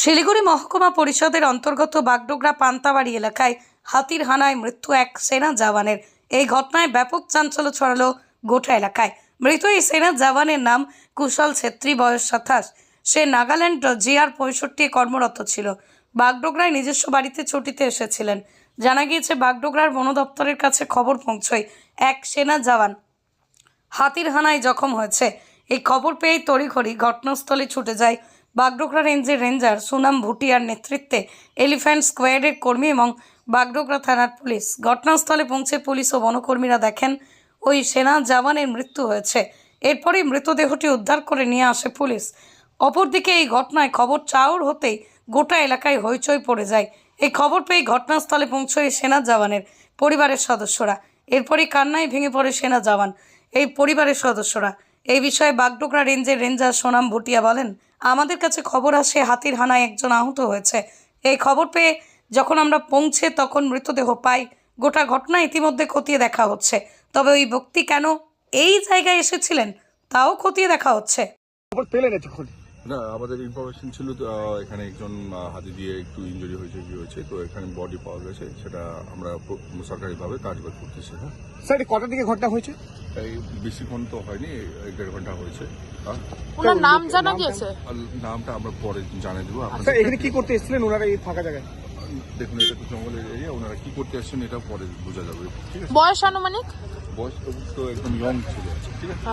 শিলিগুড়ি মহকুমা পরিষদের অন্তর্গত বাগডোগরা পান্তাবাড়ি এলাকায় হাতির হানায় মৃত্যু এক সেনা জওয়ানের। এই ঘটনায় ব্যাপক চাঞ্চল্য ছড়ালো গোটা এলাকায়। মৃত এই সেনা জওয়ানের নাম কুশল ছেত্রী, বয়স সাতাশ। সে নাগাল্যান্ড জিআর পঁয়ষট্টি কর্মরত ছিল। বাগডোগরায় নিজস্ব বাড়িতে ছুটিতে এসেছিলেন। জানা গিয়েছে, বাগডোগরার বন দপ্তরের কাছে খবর পৌঁছয় এক সেনা জওয়ান হাতির হানায় জখম হয়েছে। এই খবর পেয়েই তড়িঘড়ি ঘটনাস্থলে ছুটে যায় বাগডোগরা রেঞ্জের রেঞ্জার সুনাম ভুটিয়ার নেতৃত্বে এলিফ্যান্ট স্কোয়াডের কর্মী এবং বাগডোগরা থানার পুলিশ। ঘটনাস্থলে পৌঁছে পুলিশ ও বনকর্মীরা দেখেন, ওই সেনা জওয়ানের মৃত্যু হয়েছে। এরপরেই মৃতদেহটি উদ্ধার করে নিয়ে আসে পুলিশ। অপরদিকে এই ঘটনায় খবর চাউর হতেই গোটা এলাকায় হইচই পড়ে যায়। এই খবর পেয়ে ঘটনাস্থলে পৌঁছয় সেনা জওয়ানের পরিবারের সদস্যরা। এরপরই কান্নায় ভেঙে পড়ে সেনা জওয়ান। এই পরিবারের সদস্যরা। এই বিষয়ে বাগডোগরা রেঞ্জের রেঞ্জার সোনাম ভুটিয়া বলেন আমাদের কাছে খবর আসে হাতির হানায় একজন আহত হয়েছে। এই খবর পেয়ে যখন আমরা পৌঁছে তখন মৃতদেহ পাই। গোটা ঘটনা ইতিমধ্যে খতিয়ে দেখা হচ্ছে। তবে ওই ব্যক্তি কেন এই জায়গায় এসেছিলেন তাও খতিয়ে দেখা হচ্ছে। না আমাদের ইনফরমেশন ছিল তো, এখানে একজন হাতি দিয়ে একটু ইনজুরি হয়েছে কি হয়েছে তো এখানে বডি পাওয়া গেছে। সেটা আমরা সরকারিভাবে কাজবাজ করতেছি হ্যাঁ। স্যার কটার দিকে ঘটনা হয়েছে? এই বেশিক্ষণ তো হয়নি এক দেড় ঘণ্টা হয়েছে। হ্যাঁ? ওনার নাম জানা গিয়েছে? আর নামটা আমরা পরে জানিয়ে দেবো। স্যার আপনাদের এখানে কি করতে এসেছিলেন ওনারা এই ফাঁকা জায়গায়? দেখুন এটা তো জঙ্গলের এরিয়া ওনারা কি করতে আসছেন এটা পরে বোঝা যাবে ঠিক আছে? বয়স আনুমানিক? বয়স তো একদম লং ছিল ঠিক আছে?